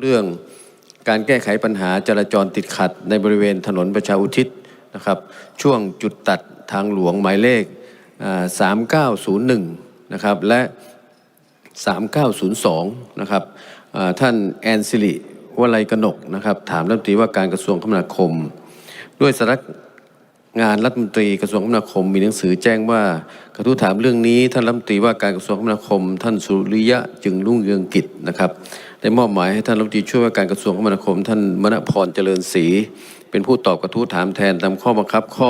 เรื่องการแก้ไขปัญหาจราจรติดขัดในบริเวณถนนประชาอุทิศนะครับ ช่วงจุดตัดทางหลวงหมายเลข 3901 นะครับและ 3902 นะครับท่านแอนซิลิวลัยกนกนะครับถามรัฐมนตรีว่าการกระทรวงคมนาคม ด้วยสำนักงานรัฐมนตรีกระทรวงคมนาคมมีหนังสือแจ้งว่ากระทู้ถามเรื่องนี้ท่านรัฐมนตรีว่าการกระทรวงคมนาคม ท่านสุริยะจึงรุ่งเรืองกิจนะครับ ได้มอบหมายให้ท่านรัฐมนตรีช่วยว่าการกระทรวงคมนาคม ท่านมณพรเจริญศรีเป็นผู้ตอบกระทู้ถามแทนตามข้อบังคับข้อ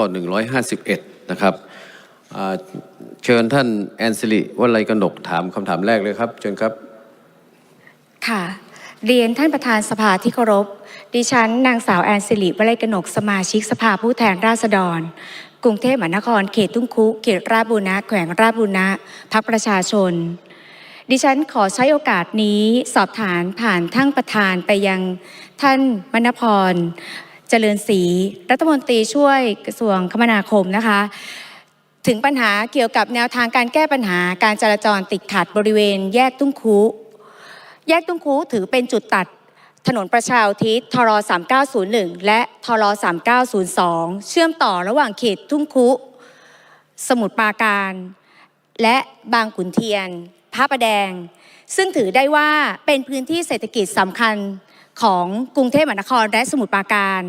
151 นะครับเชิญท่านแอนซิลิวลัยกนกถามคำถามแรกเลยครับ เชิญครับ ค่ะ เรียนท่านประธานสภาที่เคารพ ดิฉันนางสาวแอนสิริวลัยกนกสมาชิกสภาผู้แทนราษฎร กรุงเทพมหานคร เขตทุ่งคุ เขตราชบุรณะแขวงราชบุรณะพักประชาชน ดิฉันขอใช้โอกาสนี้สอบถามผ่านท่านประธานไปยังท่านมณพร เจริญศรีรัฐมนตรีช่วยกระทรวงคมนาคมนะคะ ถึงปัญหาเกี่ยวกับแนวทางการแก้ปัญหาการจราจรติดขัดบริเวณแยกตุ้งคุแยกตุ้งคูถือเป็นจุดตัดถนนประชาอุทิศทร3901 และทร3902 เชื่อมต่อระหว่างเขตทุ่งคุ สมุทรปราการ และบางขุนเทียน พระประแดง ซึ่งถือได้ว่าเป็นพื้นที่เศรษฐกิจสำคัญของกรุงเทพมหานครและสมุทรปราการ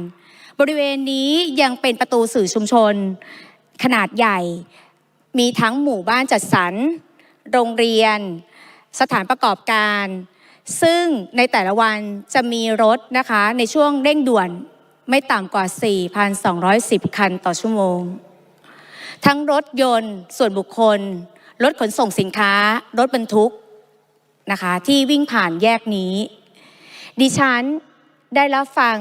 บริเวณนี้ยังเป็นประตูสื่อชุมชน ขนาดใหญ่ มีทั้งหมู่บ้านจัดสรร โรงเรียน สถานประกอบการ ซึ่งในแต่ละวันจะมีรถนะคะในช่วงเร่งด่วนไม่ต่ำกว่า 4,210 คันต่อชั่วโมง ทั้งรถยนต์ส่วนบุคคล รถขนส่งสินค้า รถบรรทุกนะคะที่วิ่งผ่านแยกนี้ ดิฉันได้รับฟัง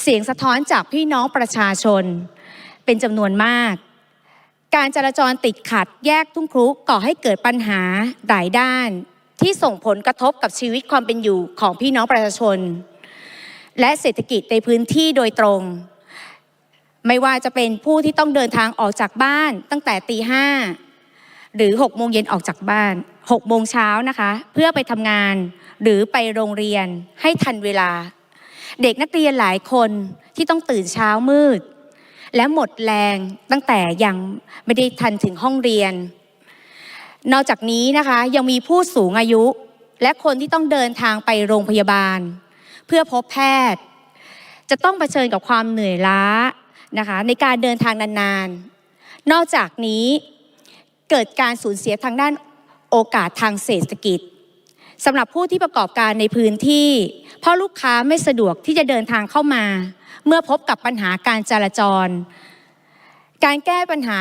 เสียงสะท้อนจากพี่น้องประชาชน เป็นจำนวนมาก การจราจรติดขัดแยกทุ่งครุก่อให้เกิดปัญหาหลายด้านที่ส่งผลกระทบกับชีวิตความเป็นอยู่ของพี่น้องประชาชน และเศรษฐกิจในพื้นที่โดยตรง ไม่ว่าจะเป็นผู้ที่ต้องเดินทางออกจากบ้านตั้งแต่ตีห้า หรือ6โมงเย็นออกจากบ้าน6โมงเช้านะคะ เพื่อไปทำงานหรือไปโรงเรียนให้ทันเวลา เด็กนักเรียนหลายคนที่ต้องตื่นเช้ามืด และหมดแรงตั้งแต่ยังไม่ได้ทันถึงห้องเรียน นอกจากนี้นะคะยังมีผู้สูงอายุ และคนที่ต้องเดินทางไปโรงพยาบาล เพื่อพบแพทย์ จะต้องเผชิญกับความเหนื่อยล้านะคะในการเดินทางนานๆ นอกจากนี้ เกิดการสูญเสียทางด้านโอกาสทางเศรษฐกิจสำหรับผู้ที่ประกอบการในพื้นที่ เพราะลูกค้าไม่สะดวกที่จะเดินทางเข้ามา เมื่อพบกับปัญหาการจราจร การแก้ปัญหา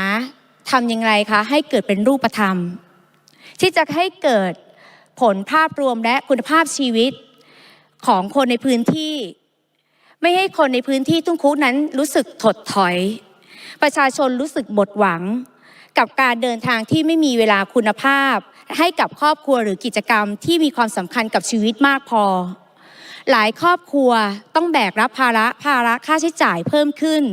ทำอย่างไรคะให้เกิดเป็นรูปธรรม ที่จะให้เกิดผลภาพรวมและคุณภาพชีวิตของคนในพื้นที่ ไม่ให้คนในพื้นที่ทุ่งคุนั้นรู้สึกถดถอย ประชาชนรู้สึกหมดหวัง กับการเดินทางที่ไม่มีเวลาคุณภาพ ให้กับครอบครัวหรือกิจกรรมที่มีความสำคัญกับชีวิตมากพอ หลายครอบครัวต้องแบกรับภาระภาระค่าใช้จ่ายเพิ่มขึ้น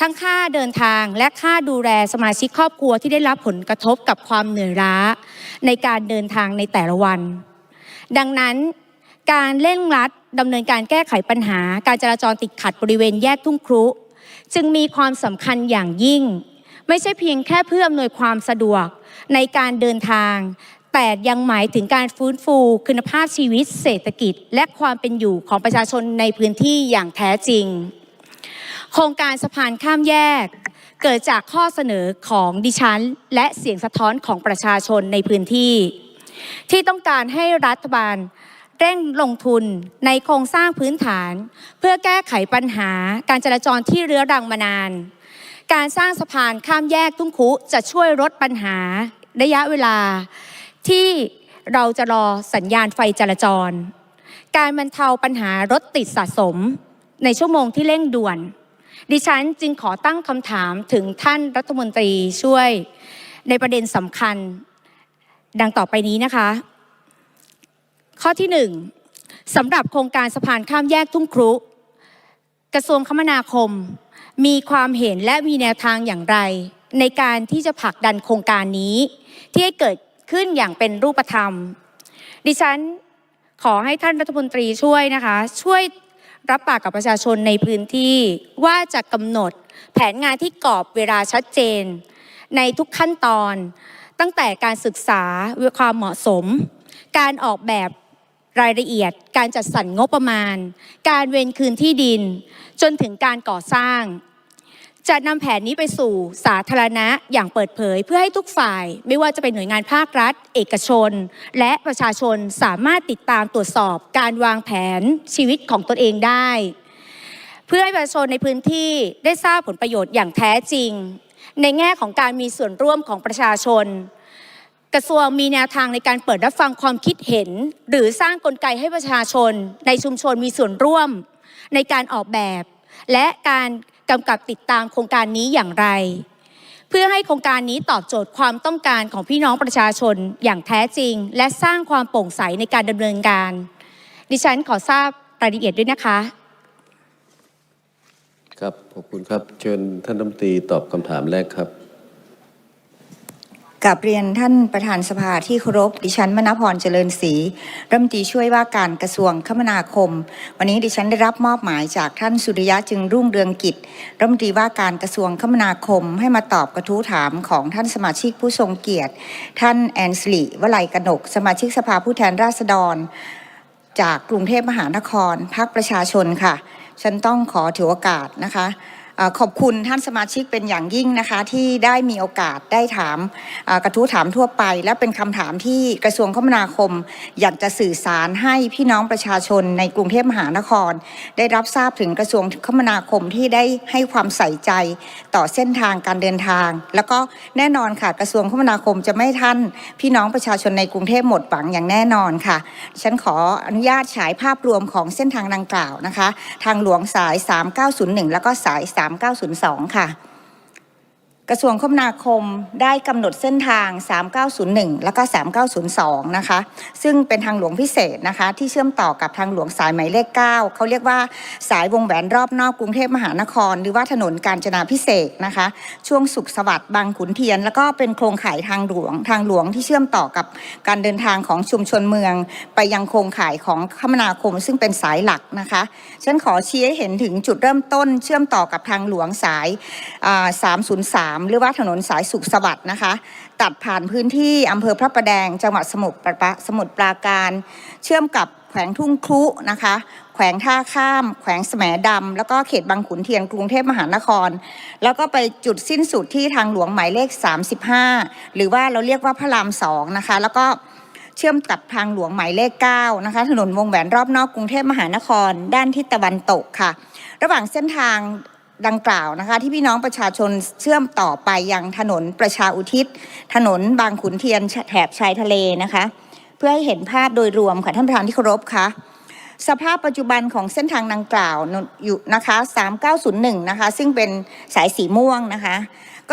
ทั้งค่าเดินทางและค่าดูแลสมาชิกครอบครัวที่ได้รับผลกระทบกับความเหนื่อยล้า ในการเดินทางในแต่ละวัน ดังนั้นการเร่งรัดดำเนินการแก้ไขปัญหา การจราจรติดขัดบริเวณแยกทุ่งครุ จึงมีความสำคัญอย่างยิ่ง ไม่ใช่เพียงแค่เพื่ออำนวยความสะดวกในการเดินทาง แต่ยังหมายถึงการฟื้นฟูคุณภาพชีวิตเศรษฐกิจ และความเป็นอยู่ของประชาชนในพื้นที่อย่างแท้จริง โครงการสะพานข้ามแยก เกิดจากข้อเสนอของดิฉัน และเสียงสะท้อนของประชาชนในพื้นที่ ที่ต้องการให้รัฐบาลเร่งลงทุนในโครงสร้างพื้นฐาน เพื่อแก้ไขปัญหาการจราจรที่เรื้อรังมานาน การสร้างสะพานข้ามแยกทุ่งคุจะช่วยลดปัญหาระยะเวลา ที่เราจะรอสัญญาณไฟจราจร การบรรเทาปัญหารถติดสะสม ในชั่วโมงที่เร่งด่วน ดิฉันจึงขอตั้งคำถามถึงท่านรัฐมนตรีช่วยในประเด็นสำคัญ ดังต่อไปนี้นะคะ ข้อที่หนึ่งสำหรับโครงการสะพานข้ามแยกทุ่งครุ กระทรวงคมนาคม มีความเห็นและมีแนวทางอย่างไร ในการที่จะผลักดันโครงการนี้ ที่ให้เกิดขึ้นอย่างเป็นรูปธรรม ดิฉันขอให้ท่านรัฐมนตรีช่วยนะคะ ช่วยรับปากกับประชาชนในพื้นที่ว่าจะกำหนดแผนงานที่กรอบเวลาชัดเจน ในทุกขั้นตอน ตั้งแต่การศึกษาความเหมาะสม การออกแบบ รายละเอียด การจัดสรรงบประมาณ การเวนคืนที่ดิน จนถึงการก่อสร้าง จะนำแผนนี้ไปสู่สาธารณะอย่างเปิดเผย เพื่อให้ทุกฝ่าย ไม่ว่าจะเป็นหน่วยงานภาครัฐ เอกชน และประชาชนสามารถติดตามตรวจสอบ การวางแผนชีวิตของตนเองได้ เพื่อให้ประชาชนในพื้นที่ได้ทราบผลประโยชน์อย่างแท้จริง ในแง่ของการมีส่วนร่วมของประชาชน กระทรวงมีแนวทางในการเปิดรับฟังความคิดเห็น หรือสร้างกลไกให้ประชาชน ในชุมชนมีส่วนร่วม ในการออกแบบ และการกำกับติดตามโครงการนี้อย่างไร เพื่อให้โครงการนี้ตอบโจทย์ความต้องการของพี่น้องประชาชนอย่างแท้จริง และสร้างความโปร่งใสในการดำเนินการ ดิฉันขอทราบรายละเอียดด้วยนะคะ ครับขอบคุณครับเชิญท่านรัฐมนตรีตอบคำถามแรกครับ กับเรียนท่านประธานสภาที่เคารพดิฉันมณพรเจริญศรีรัฐมนตรีช่วยว่าการกระทรวงคมนาคม วันนี้ดิฉันได้รับมอบหมายจากท่านสุริยะจึงรุ่งเรืองกิจรัฐมนตรีว่าการกระทรวงคมนาคม ให้มาตอบกระทู้ถามของท่านสมาชิกผู้ทรงเกียรติ ท่านแอนสลีวลัยกนก สมาชิกสภาผู้แทนราษฎร จากกรุงเทพมหานครพักประชาชนค่ะ ฉันต้องขอถือโอกาสนะคะ ขอบคุณท่านสมาชิกเป็นอย่างยิ่งนะคะ ที่ได้มีโอกาสได้ถามกระทู้ถามทั่วไป และเป็นคำถามที่กระทรวงคมนาคม อยากจะสื่อสารให้พี่น้องประชาชนในกรุงเทพมหานคร ได้รับทราบถึงกระทรวงคมนาคมที่ได้ให้ความใส่ใจต่อเส้นทางการเดินทาง แล้วก็แน่นอนค่ะกระทรวงคมนาคมจะไม่ท่านพี่น้องประชาชนในกรุงเทพหมดหวังอย่างแน่นอนค่ะ ฉันขออนุญาตฉายภาพรวมของเส้นทางดังกล่าวนะคะ ทางหลวงสาย 3901 แล้วก็สาย3902 ค่ะ กระทรวงคมนาคมได้กำหนดเส้นทาง 3901 แล้วก็ 3902 นะคะ ซึ่งเป็นทางหลวงพิเศษนะคะ ที่เชื่อมต่อกับทางหลวงสายหมายเลข 9 เขาเรียกว่าสายวงแหวนรอบนอกกรุงเทพมหานคร หรือว่าถนนกาญจนาพิเศษนะคะ ช่วงสุขสวัสดิ์บางขุนเทียน แล้วก็เป็นโครงข่ายทางหลวงทางหลวงที่เชื่อมต่อกับการเดินทางของชุมชนเมือง ไปยังโครงข่ายของคมนาคม ซึ่งเป็นสายหลักนะคะฉันขอชี้ให้เห็นถึงจุดเริ่มต้น เชื่อมต่อกับทางหลวงสายอ่303หรือว่าถนนสายสุขสวัสดิ์นะคะ ตัดผ่านพื้นที่อำเภอพระประแดง จังหวัดสมุทรปราสมุทรปราการ เชื่อมกับแขวงทุ่งครุนะคะ แขวงท่าข้าม แขวงแสมดำ แล้วก็เขตบางขุนเทียนกรุงเทพมหานคร แล้วก็ไปจุดสิ้นสุดที่ทางหลวงหมายเลข 35 หรือว่าเราเรียกว่าพระรามสองนะคะ แล้วก็เชื่อมกับทางหลวงหมายเลข9นะคะ ถนนวงแหวนรอบนอกกรุงเทพมหานคร ด้านทิศตะวันตกค่ะ ระหว่างเส้นทาง ดังกล่าวนะคะ ที่พี่น้องประชาชนเชื่อมต่อไปยังถนนประชาอุทิศ ถนนบางขุนเทียนแถบชายทะเลนะคะ เพื่อให้เห็นภาพโดยรวมค่ะท่านประธานที่เคารพค่ะสภาพปัจจุบันของเส้นทางดังกล่าวอยู่นะคะ 3901 นะคะ ซึ่งเป็นสายสีม่วงนะคะ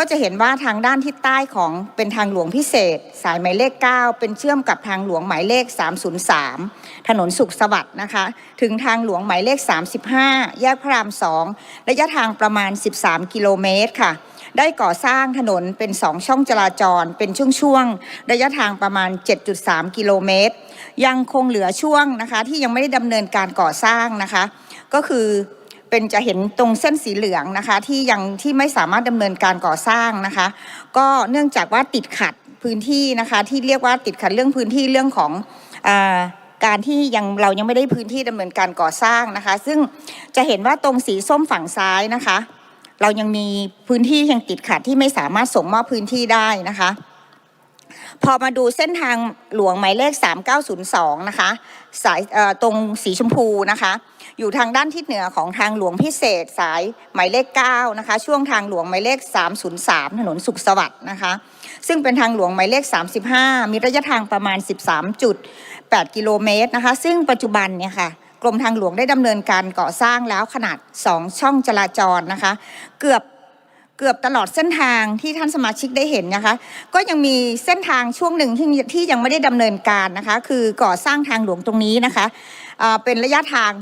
ก็จะเห็นว่าทางด้านทิศใต้ของเป็นทางหลวงพิเศษ สายหมายเลข 9 เป็นเชื่อมกับทางหลวงหมายเลข 303 ถนนสุขสวัสดิ์นะคะ ถึงทางหลวงหมายเลข 35 แยกพระราม2ระยะทางประมาณ 13 กิโลเมตรค่ะ ได้ก่อสร้างถนนเป็น 2 ช่องจราจร เป็นช่วงๆระยะทางประมาณ 7.3 กิโลเมตร ยังคงเหลือช่วงนะคะที่ยังไม่ได้ดำเนินการก่อสร้างนะคะ ก็คือ เป็นจะเห็นตรงเส้นสีเหลืองนะคะ ที่ยังที่ไม่สามารถดำเนินการก่อสร้างนะคะ ก็เนื่องจากว่าติดขัดพื้นที่นะคะ ที่เรียกว่าติดขัดเรื่องพื้นที่เรื่องของอการที่ยังเรายังไม่ได้พื้นที่ดำเนินการก่อสร้างนะคะ ซึ่งจะเห็นว่าตรงสีส้มฝั่งซ้ายนะคะ เรายังมีพื้นที่ยังติดขัดที่ไม่สามารถส่งมอบพื้นที่ได้นะคะ พอมาดูเส้นทางหลวงหมายเลข 3902 นะคะ สายตรงสีชมพูนะคะ อยู่ทางด้านทิศเหนือของทางหลวงพิเศษสายหมายเลข9นะคะช่วงทางหลวงหมายเลข 303 ถนนสุขสวัสดิ์นะคะซึ่งเป็นทางหลวงหมายเลข 35 มีระยะทางประมาณ 13.8 กิโลเมตรนะคะซึ่งปัจจุบันเนี่ยค่ะกรมทางหลวงได้ดำเนินการก่อสร้างแล้วขนาด 2 ช่องจราจรนะคะเกือบเกือบตลอดเส้นทางที่ท่านสมาชิกได้เห็นนะคะ ก็ยังมีเส้นทางช่วงหนึ่งที่ที่ยังไม่ได้ดำเนินการนะคะ คือก่อสร้างทางหลวงตรงนี้นะคะ เป็นระยะทาง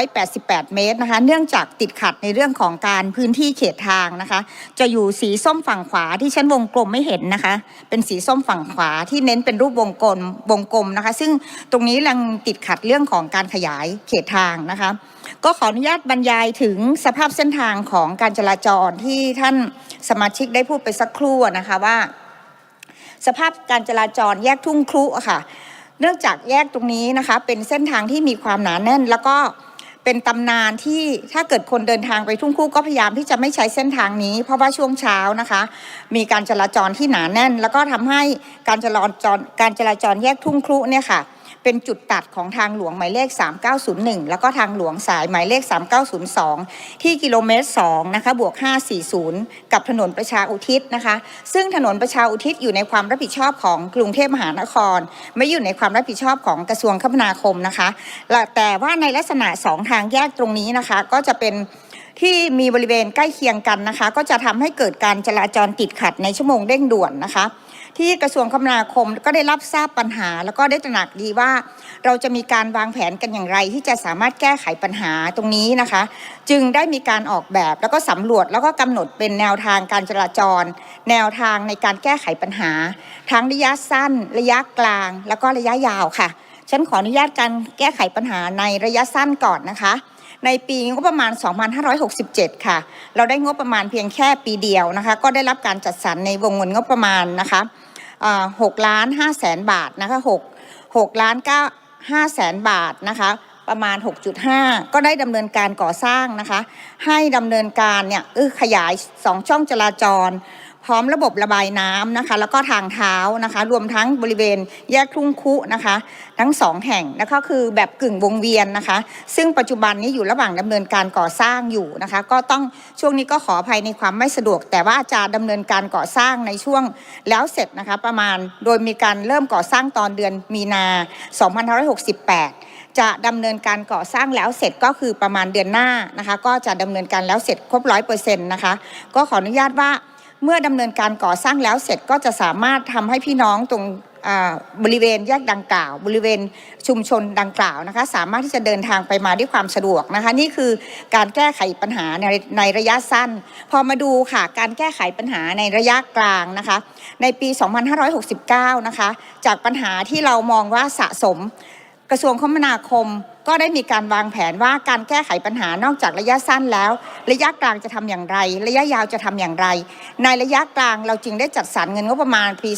188 เมตรนะคะ เนื่องจากติดขัดในเรื่องของการพื้นที่เขตทางนะคะ จะอยู่สีส้มฝั่งขวาที่ฉันวงกลมไม่เห็นนะคะ เป็นสีส้มฝั่งขวาที่เน้นเป็นรูปวงกลมวงกลมนะคะ ซึ่งตรงนี้ยังติดขัดเรื่องของการขยายเขตทางนะคะ ก็ขออนุญาตบรรยายถึงสภาพเส้นทางของการจราจรที่ท่านสมาชิกได้พูดไปสักครู่นะคะว่า สภาพการจราจรแยกทุ่งครุค่ะ เนื่องจากแยกตรงนี้นะคะ เป็นเส้นทางที่มีความหนาแน่น แล้วก็เป็นตำนานที่ถ้าเกิดคนเดินทางไปทุ่งคู่ก็พยายามที่จะไม่ใช้เส้นทางนี้ เพราะว่าช่วงเช้านะคะ มีการจราจรที่หนาแน่น แล้วก็ทำให้การจราจรการจราจรแยกทุ่งครุเนี่ยค่ะ เป็นจุดตัดของทางหลวงหมายเลข 3901 แล้วก็ทางหลวงสายหมายเลข 3902 ที่กิโลเมตร2นะคะบวก 540 กับถนนประชาอุทิศนะคะ ซึ่งถนนประชาอุทิศอยู่ในความรับผิดชอบของกรุงเทพมหานคร ไม่อยู่ในความรับผิดชอบของกระทรวงคมนาคมนะคะ แต่ว่าในลักษณะสองทางแยกตรงนี้นะคะก็จะเป็นที่มีบริเวณใกล้เคียงกันนะคะ ก็จะทำให้เกิดการจราจรติดขัดในชั่วโมงเร่งด่วนนะคะ ที่กระทรวงคมนาคมก็ได้รับทราบปัญหา แล้วก็ได้ตระหนักดีว่า เราจะมีการวางแผนกันอย่างไร ที่จะสามารถแก้ไขปัญหาตรงนี้นะคะ จึงได้มีการออกแบบแล้วก็สำรวจแล้วก็กำหนดเป็นแนวทางการจราจร แนวทางในการแก้ไขปัญหา ทั้งระยะสั้น ระยะกลาง แล้วก็ระยะยาวค่ะฉันขออนุญาตการแก้ไขปัญหาในระยะสั้นก่อนนะคะ ในปีงบประมาณ 2567 ค่ะ เราได้งบประมาณเพียงแค่ปีเดียวนะคะ ก็ได้รับการจัดสรรในวงเงินงบประมาณนะคะ หกล้านห้าแสนบาทนะคะหกหกล้านเก้าห้าแสนบาทนะคะประมาณ 6.5 ก็ได้ดำเนินการก่อสร้างนะคะ ให้ดำเนินการเนี่ยขยาย 2 ช่องจราจร พร้อมระบบระบายน้ำนะคะ แล้วก็ทางเท้านะคะ รวมทั้งบริเวณแยกทุ่งคุนะคะ ทั้งสองแห่งนะคะคือแบบกึ่งวงเวียนนะคะ ซึ่งปัจจุบันนี้อยู่ระหว่างดำเนินการก่อสร้างอยู่นะคะ ก็ต้องช่วงนี้ก็ขออภัยในความไม่สะดวก แต่ว่าจะดำเนินการก่อสร้างในช่วงแล้วเสร็จนะคะประมาณโดยมีการเริ่มก่อสร้างตอนเดือนมีนา2568จะดำเนินการก่อสร้างแล้วเสร็จก็คือประมาณเดือนหน้านะคะ ก็จะดำเนินการแล้วเสร็จครบร้อยเปอร์เซ็นต์นะคะ ก็ขออนุญาตว่า เมื่อดำเนินการก่อสร้างแล้วเสร็จก็จะสามารถทำให้พี่น้องตรงบริเวณแยกดังกล่าว บริเวณชุมชนดังกล่าวนะคะ สามารถที่จะเดินทางไปมาด้วยความสะดวกนะคะ นี่คือการแก้ไขปัญหาในในระยะสั้น พอมาดูค่ะการแก้ไขปัญหาในระยะกลางนะคะ ในปี 2569 นะคะ จากปัญหาที่เรามองว่าสะสม กระทรวงคมนาคมก็ได้มีการวางแผนว่าการแก้ไขปัญหานอกจากระยะสั้นแล้ว ระยะกลางจะทำอย่างไร ระยะยาวจะทำอย่างไร ในระยะกลางเราจึงได้จัดสรรเงินงบประมาณปี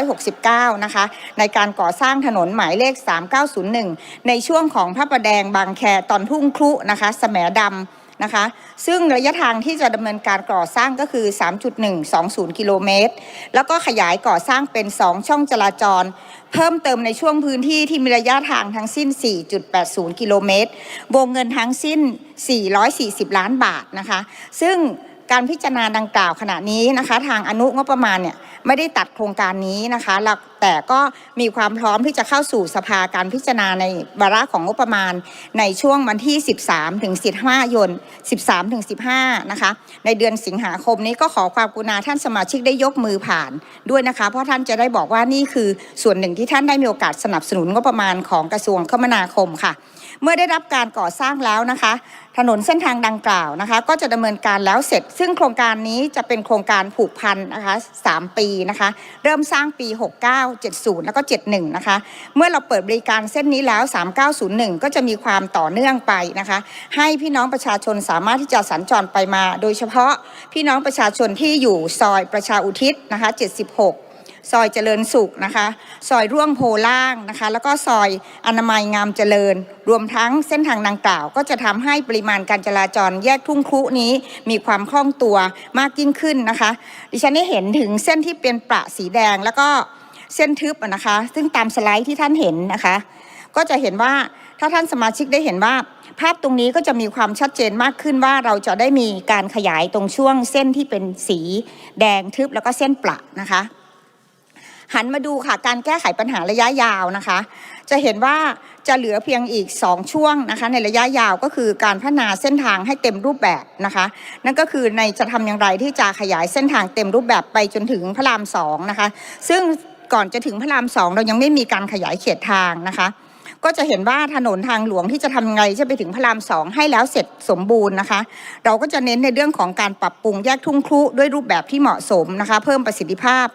2569 นะคะ ในการก่อสร้างถนนหมายเลข 3901 ในช่วงของพระประแดงบางแคตอนทุ่งครุนะคะ แสมดำ นะคะ ซึ่งระยะทางที่จะดำเนินการก่อสร้างก็คือ 3.120 กิโลเมตร แล้วก็ขยายก่อสร้างเป็น 2 ช่องจราจร เพิ่มเติมในช่วงพื้นที่ที่มีระยะทางทั้งสิ้น 4.80 กิโลเมตร วงเงินทั้งสิ้น 440 ล้านบาทนะคะ ซึ่ง การพิจารณาดังกล่าวขณะนี้นะคะ ทางอนุงบประมาณเนี่ยไม่ได้ตัดโครงการนี้นะคะแล้วแต่ก็มีความพร้อมที่จะเข้าสู่สภาการพิจารณาในวาระของงบประมาณ ในช่วงวันที่ 13ถึง15ยน13ถึง15นะคะในเดือนสิงหาคมนี้ก็ขอความกรุณาท่านสมาชิกได้ยกมือผ่านด้วยนะคะ เพราะท่านจะได้บอกว่านี่คือส่วนหนึ่งที่ท่านได้มีโอกาสสนับสนุนงบประมาณของกระทรวงคมนาคมค่ะ เมื่อได้รับการก่อสร้างแล้วนะคะ ถนนเส้นทางดังกล่าวนะคะ ก็จะดำเนินการแล้วเสร็จ ซึ่งโครงการนี้จะเป็นโครงการผูกพันนะคะ3ปีนะคะ เริ่มสร้างปี 69 70 แล้วก็ 71 นะคะ เมื่อเราเปิดบริการเส้นนี้แล้ว 3901 ก็จะมีความต่อเนื่องไปนะคะ ให้พี่น้องประชาชนสามารถที่จะสัญจรไปมา โดยเฉพาะพี่น้องประชาชนที่อยู่ซอยประชาอุทิศนะคะ 76 ซอยเจริญสุขนะคะ ซอยร่วงโพล่างนะคะ แล้วก็ซอยอนามัยงามเจริญ รวมทั้งเส้นทางดังกล่าว ก็จะทำให้ปริมาณการจราจรแยกทุ่งครุนี้มีความคล่องตัวมากยิ่งขึ้นนะคะ ดิฉันได้เห็นถึงเส้นที่เป็นประสีแดงแล้วก็เส้นทึบนะคะ ซึ่งตามสไลด์ที่ท่านเห็นนะคะ ก็จะเห็นว่าถ้าท่านสมาชิกได้เห็นว่า ภาพตรงนี้ก็จะมีความชัดเจนมากขึ้นว่าเราจะได้มีการขยายตรงช่วงเส้นที่เป็นสีแดงทึบแล้วก็เส้นประนะคะ หันมาดูค่ะการแก้ไขปัญหาระยะยาวนะคะ จะเห็นว่าจะเหลือเพียงอีก 2 ช่วงนะคะ ในระยะยาวก็คือการพัฒนาเส้นทางให้เต็มรูปแบบนะคะ นั่นก็คือในจะทำอย่างไรที่จะขยายเส้นทางเต็มรูปแบบไปจนถึงพระรามสองนะคะ ซึ่งก่อนจะถึงพระรามสองเรายังไม่มีการขยายเขตทางนะคะก็จะเห็นว่าถนนทางหลวงที่จะทำไงจะไปถึงพระรามสองให้แล้วเสร็จสมบูรณ์นะคะ เราก็จะเน้นในเรื่องของการปรับปรุงแยกทุ่งครุด้วยรูปแบบที่เหมาะสมนะคะ เพิ่มประสิทธิภาพ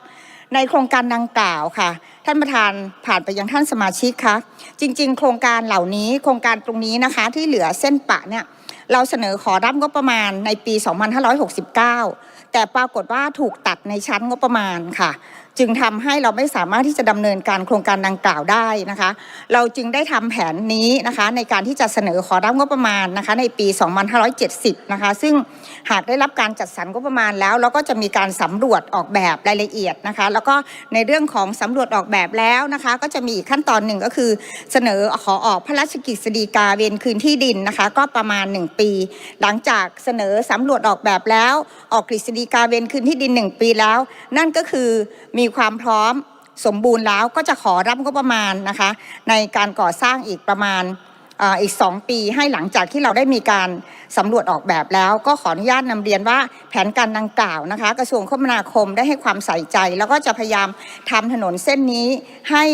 ในโครงการดังกล่าวค่ะ ท่านประธานผ่านไปยังท่านสมาชิกคะจริง ๆ โครงการเหล่านี้โครงการตรงนี้นะคะ ที่เหลือเส้นปะเนี่ยเราเสนอขอรับงบประมาณในปี 2569 แต่ปรากฏว่าถูกตัดในชั้นงบประมาณค่ะ จึงทำให้เราไม่สามารถที่จะดำเนินการโครงการดังกล่าวได้นะคะ เราจึงได้ทำแผนนี้นะคะในการที่จะเสนอขอรับงบประมาณนะคะในปี 2570 นะคะ ซึ่งหากได้รับการจัดสรรงบประมาณแล้ว เราก็จะมีการสำรวจออกแบบรายละเอียดนะคะ แล้วก็ในเรื่องของสำรวจออกแบบแล้วนะคะ ก็จะมีอีกขั้นตอนหนึ่งก็คือเสนอขอออกพระราชกฤษฎีกาเวนคืนที่ดินนะคะ ก็ประมาณ 1 ปี หลังจากเสนอสำรวจออกแบบแล้ว ออกกฤษฎีกาเวนคืนที่ดิน 1 ปีแล้ว นั่นก็คือมีีความพร้อมสมบูรณ์แล้วก็จะขอรับงบประมาณนะคะในการก่อสร้างอีกประมาณอ่าอีก 2 ปีให้หลังจากที่เราได้มีการสำรวจออกแบบแล้ว ก็ขออนุญาตนำเรียนว่าแผนการดังกล่าวนะคะ กระทรวงคมนาคมได้ให้ความใส่ใจ แล้วก็จะพยายามทำถนนเส้นนี้ให้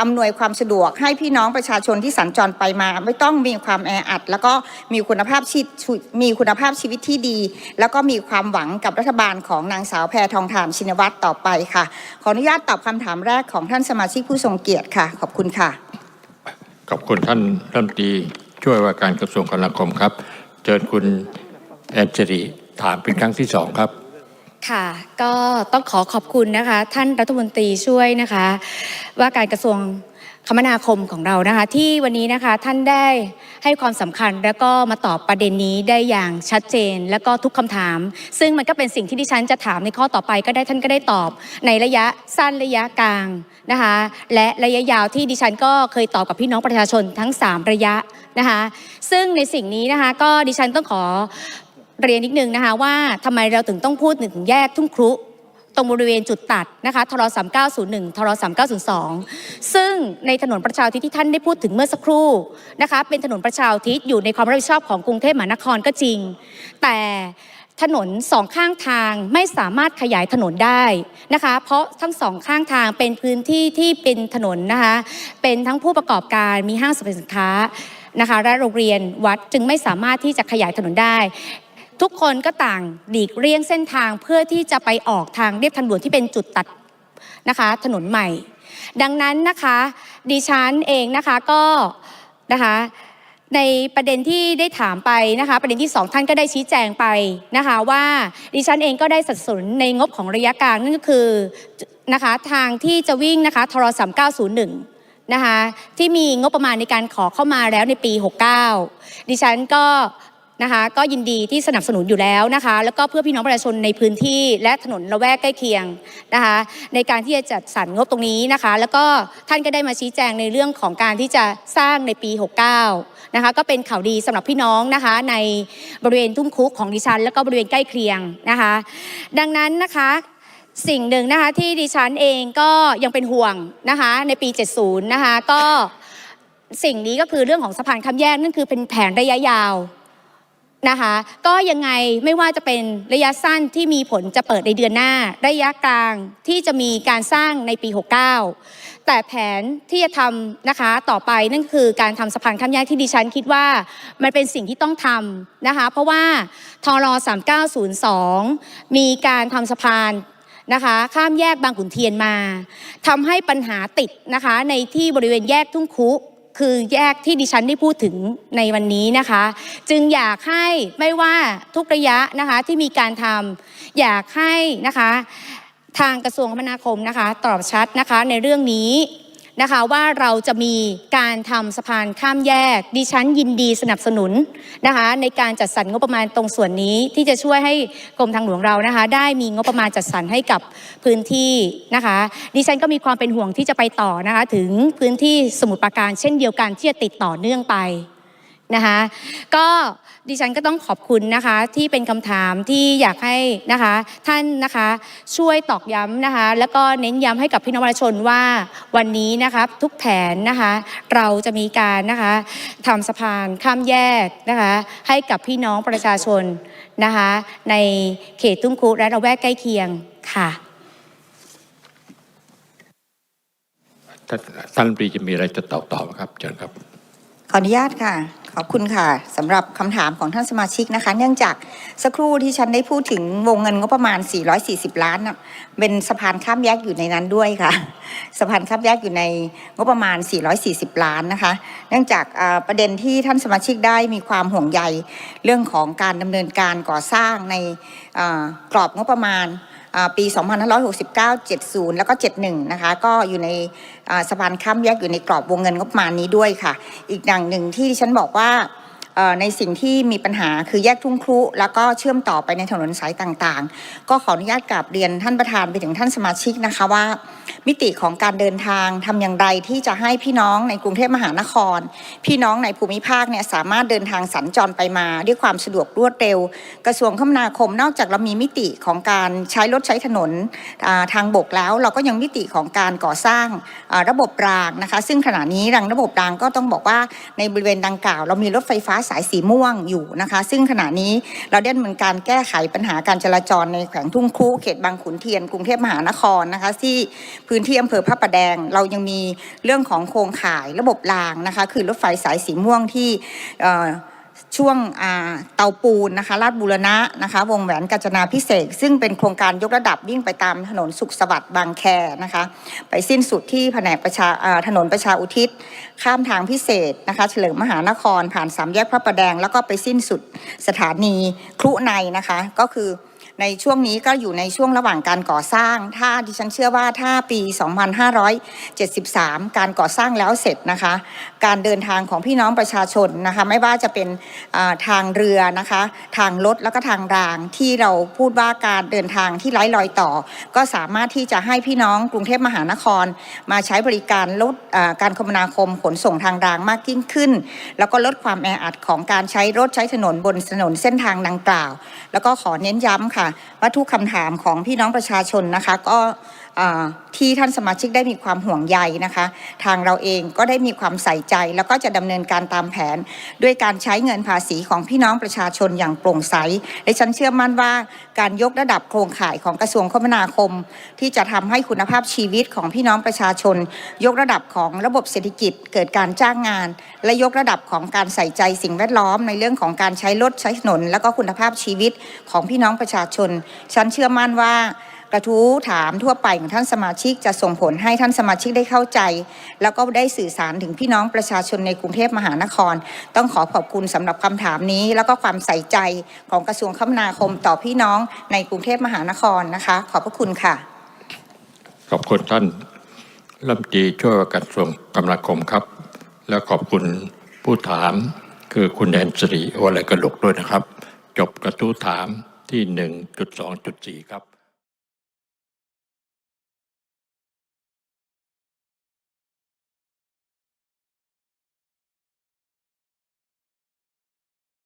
อำนวยความสะดวกให้พี่น้องประชาชนที่สัญจรไปมา ไม่ต้องมีความแออัด แล้วก็มีคุณภาพชีวิตมีคุณภาพชีวิตที่ดี แล้วก็มีความหวังกับรัฐบาลของนางสาวแพทองทานชินวัตรต่อไปค่ะ ขออนุญาตตอบคำถามแรกของท่านสมาชิกผู้ทรงเกียรติค่ะ ขอบคุณค่ะ ขอบคุณท่านรัฐมนตรีช่วยว่าการกระทรวงคมนาคมครับเชิญคุณแอนเจรีถามเป็นครั้งที่สองครับ ค่ะก็ต้องขอขอบคุณนะคะ ท่านรัฐมนตรีช่วยนะคะ ว่าการกระทรวงคมนาคมของเรานะคะ ที่วันนี้นะคะท่านได้ให้ความสำคัญแล้วก็มาตอบประเด็นนี้ได้อย่างชัดเจน แล้วก็ทุกคำถาม ซึ่งมันก็เป็นสิ่งที่ดิฉันจะถามในข้อต่อไปก็ได้ท่านก็ได้ตอบ ในระยะสั้นระยะกลางนะคะ และระยะยาวที่ดิฉันก็เคยตอบกับพี่น้องประชาชนทั้ง 3 ระยะนะคะ ซึ่งในสิ่งนี้นะคะก็ดิฉันต้องขอ เรียนนิดนึงนะคะว่าทำไมเราถึงต้องพูดถึงแยกทุ่งครุ ตรงบริเวณจุดตัดนะคะทร3901ทร3902 ซึ่งในถนนประชาธิปที่ท่านได้พูดถึงเมื่อสักครู่นะคะเป็นถนนประชาธิปอยู่ในความรับผิดชอบของกรุงเทพมหานครก็จริง แต่ถนนสองข้างทางไม่สามารถขยายถนนได้นะคะ เพราะทั้งสองข้างทางเป็นพื้นที่ที่เป็นถนนนะคะ เป็นทั้งผู้ประกอบการมีห้างสรรพสินค้านะคะและโรงเรียนวัดจึงไม่สามารถที่จะขยายถนนได้ ทุกคนก็ต่างหลีกเลี่ยงเส้นทางเพื่อที่จะไปออกทางเรียบทางด่วนที่เป็นจุดตัดนะคะถนนใหม่ ดังนั้นนะคะดิฉันเองนะคะก็นะคะในประเด็นที่ได้ถามไปนะคะประเด็นที่สองท่านก็ได้ชี้แจงไปนะคะว่าดิฉันเองก็ได้สัดส่วนในงบของระยะกลางนั่นก็คือนะคะทางที่จะวิ่งนะคะทร3901นะคะที่มีงบประมาณในการขอเข้ามาแล้วในปี 69 ดิฉันก็ นะคะก็ยินดีที่สนับสนุนอยู่แล้วนะคะแล้วก็เพื่อพี่น้องประชาชนในพื้นที่และถนนละแวกใกล้เคียงนะคะในการที่จะจัดสรรงบตรงนี้นะคะ แล้วก็ท่านก็ได้มาชี้แจงในเรื่องของการที่จะสร้างในปี 69นะคะก็เป็นข่าวดีสำหรับพี่น้องนะคะในบริเวณทุ่งคุกของดิฉัน แล้วก็บริเวณใกล้เคียงนะคะดังนั้นนะคะสิ่งหนึ่งนะคะที่ดิฉันเองก็ยังเป็นห่วงนะคะในปี 70 นะคะก็สิ่งนี้ก็คือเรื่องของสะพานข้ามแยกนั่นคือเป็นแผนระยะยาว นะคะ ก็ยังไงไม่ว่าจะเป็นระยะสั้นที่มีผลจะเปิดในเดือนหน้า ระยะกลางที่จะมีการสร้างในปี 69 แต่แผนที่จะทำนะคะต่อไปนั่นคือการทำสะพานข้ามแยกที่ดิฉันคิดว่ามันเป็นสิ่งที่ต้องทำนะคะ เพราะว่าทร3902 มีการทำสะพานนะคะข้ามแยกบางขุนเทียนมาทำให้ปัญหาติดนะคะในที่บริเวณแยกทุ่งคุ คือแยกที่ดิฉันได้พูดถึงในวันนี้นะคะ จึงอยากให้ไม่ว่าทุกระยะนะคะที่มีการทำอยากให้นะคะทางกระทรวงคมนาคมนะคะ ตอบชัดนะคะในเรื่องนี้ นะคะว่าเราจะมีการทำสะพานข้ามแยก ดิฉันยินดีสนับสนุนนะคะในการจัดสรรงบประมาณตรงส่วนนี้ที่จะช่วยให้กรมทางหลวงเรานะคะได้มีงบประมาณจัดสรรให้กับพื้นที่นะคะดิฉันก็มีความเป็นห่วงที่จะไปต่อนะคะถึงพื้นที่สมุทรปราการเช่นเดียวกันที่จะติดต่อเนื่องไป นะคะก็ดิฉันก็ต้องขอบคุณนะคะที่เป็นคำถามที่อยากให้นะคะท่านนะคะช่วยตอกย้ำนะคะแล้วก็เน้นย้ำให้กับพี่น้องประชาชนว่าวันนี้นะคะทุกแผนนะคะเราจะมีการนะคะทำสะพานข้ามแยกนะคะให้กับพี่น้องประชาชนนะคะในเขตทุ่งคุและระแวกใกล้เคียงค่ะท่านท่านรัฐมนตรีจะมีอะไรจะตอบต่อไหมครับเชิญครับ ขออนุญาตค่ะ ขอบคุณค่ะสำหรับคำถามของท่านสมาชิกนะคะ เนื่องจากสักครู่ที่ฉันได้พูดถึงวงเงินงบประมาณ 440 ล้านน่ะเป็นสะพานข้ามแยกอยู่ในนั้นด้วยค่ะสะพานข้ามแยกอยู่ในงบประมาณ 440 ล้านนะคะ เนื่องจากประเด็นที่ท่านสมาชิกได้มีความห่วงใยเรื่องของการดำเนินการก่อสร้างในกรอบงบประมาณ ปี 2569 70 แล้วก็ 71 นะคะ ก็อยู่ในสะพานข้ามแยกอยู่ในกรอบวงเงินงบประมาณนี้ด้วยค่ะ อีกอย่างหนึ่งที่ฉันบอกว่า ในสิ่งที่มีปัญหาคือแยกทุ่งครุ แล้วก็เชื่อมต่อไปในถนนสายต่างๆ ก็ขออนุญาตกราบเรียนท่านประธานไปถึงท่านสมาชิกนะคะว่า มิติของการเดินทางทำอย่างไรที่จะให้พี่น้องในกรุงเทพมหานคร พี่น้องในภูมิภาคเนี่ยสามารถเดินทางสัญจรไปมาด้วยความสะดวกรวดเร็ว กระทรวงคมนาคมนอกจากเรามีมิติของการใช้รถใช้ถนนทางบกแล้ว เราก็ยังมิติของการก่อสร้างระบบรางนะคะ ซึ่งขณะนี้รังระบบรางก็ต้องบอกว่าในบริเวณดังกล่าว เรามีรถไฟฟ้าสายสีม่วงอยู่นะคะ ซึ่งขณะนี้เราได้ดำเนินการแก้ไขปัญหาการจราจรในแขวงทุ่งครุเขตบางขุนเทียนกรุงเทพมหานครนะคะ ที่พื้นที่อำเภอพระประแดง เรายังมีเรื่องของโครงข่ายระบบรางนะคะ คือรถไฟสายสีม่วงที่ ช่วงเตาปูนนะคะลาดบุรณะนะคะ วงแหวนกาญจนาพิเศษ ซึ่งเป็นโครงการยกระดับวิ่งไปตามถนนสุขสวัสดิ์บางแคนะคะ ไปสิ้นสุดที่แผนกประชาถนนประชาอุทิศ ข้ามทางพิเศษนะคะ เฉลิมมหานครผ่านสามแยกพระประแดง แล้วก็ไปสิ้นสุดสถานีครุในนะคะ ก็คือ ในช่วงนี้ก็อยู่ในช่วงระหว่างการก่อสร้าง ถ้าดิฉันเชื่อว่าถ้าปี 2573 การก่อสร้างแล้วเสร็จนะคะ การเดินทางของพี่น้องประชาชนนะคะไม่ว่าจะเป็นทางเรือนะคะ ทางรถแล้วก็ทางรางที่เราพูดว่าการเดินทางที่ไร้รอยต่อ ก็สามารถที่จะให้พี่น้องกรุงเทพมหานคร มาใช้บริการลดการคมนาคมขนส่งทางรางมากยิ่งขึ้น แล้วก็ลดความแออัดของการใช้รถใช้ถนนบนถนนเส้นทางดังกล่าว แล้วก็ขอเน้นย้ำค่ะวัตถุคำถามของพี่น้องประชาชนนะคะ ก็ ที่ท่านสมาชิกได้มีความห่วงใยนะคะ ทางเราเองก็ได้มีความใส่ใจ แล้วก็จะดำเนินการตามแผน ด้วยการใช้เงินภาษีของพี่น้องประชาชนอย่างโปร่งใสและฉันเชื่อมั่นว่าการยกระดับโครงข่ายของกระทรวงคมนาคม ที่จะทำให้คุณภาพชีวิตของพี่น้องประชาชน ยกระดับของระบบเศรษฐกิจเกิดการจ้างงาน และยกระดับของการใส่ใจสิ่งแวดล้อมในเรื่องของการใช้รถใช้ถนน แล้วก็คุณภาพชีวิตของพี่น้องประชาชน ฉันเชื่อมั่นว่า กระทู้ถามทั่วไปของท่านสมาชิกจะส่งผลให้ท่านสมาชิกได้เข้าใจ แล้วก็ได้สื่อสารถึงพี่น้องประชาชนในกรุงเทพมหานคร ต้องขอขอบคุณสำหรับคำถามนี้ แล้วก็ความใส่ใจของกระทรวงคมนาคมต่อพี่น้องในกรุงเทพมหานครนะคะ ขอบพระคุณค่ะ ขอบคุณท่านรัฐมนตรีช่วยกระทรวงคมนาคมครับ และขอบคุณผู้ถามคือคุณแอนสิริโอไรกระหลกด้วยนะครับ จบกระทู้ถามที่ 1.2.4 ครับ